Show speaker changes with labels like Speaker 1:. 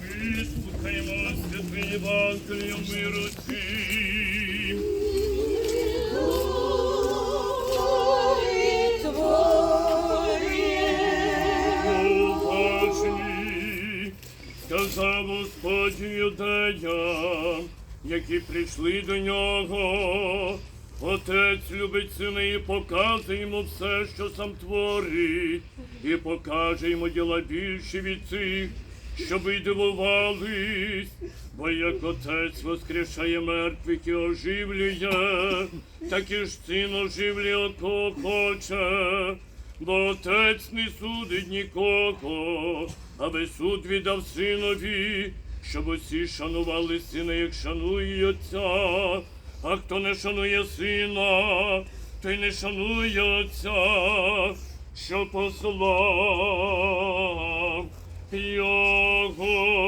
Speaker 1: Вислухаємо святий Євангелію миру цим. Сказав Господь юдеям, які прийшли до нього. Отець любить сина і показує йому все, що сам творить, і покаже йому діла більші від цих, щоб і дивувались, бо як отець воскрешає мертвих і оживлює, так і ж син оживлює кого хоче. Бо отець не судить нікого, аби суд віддав синові, щоб усі шанували сина, як шанує отця. А хто не шанує сина, той не шанує отця, що послав його.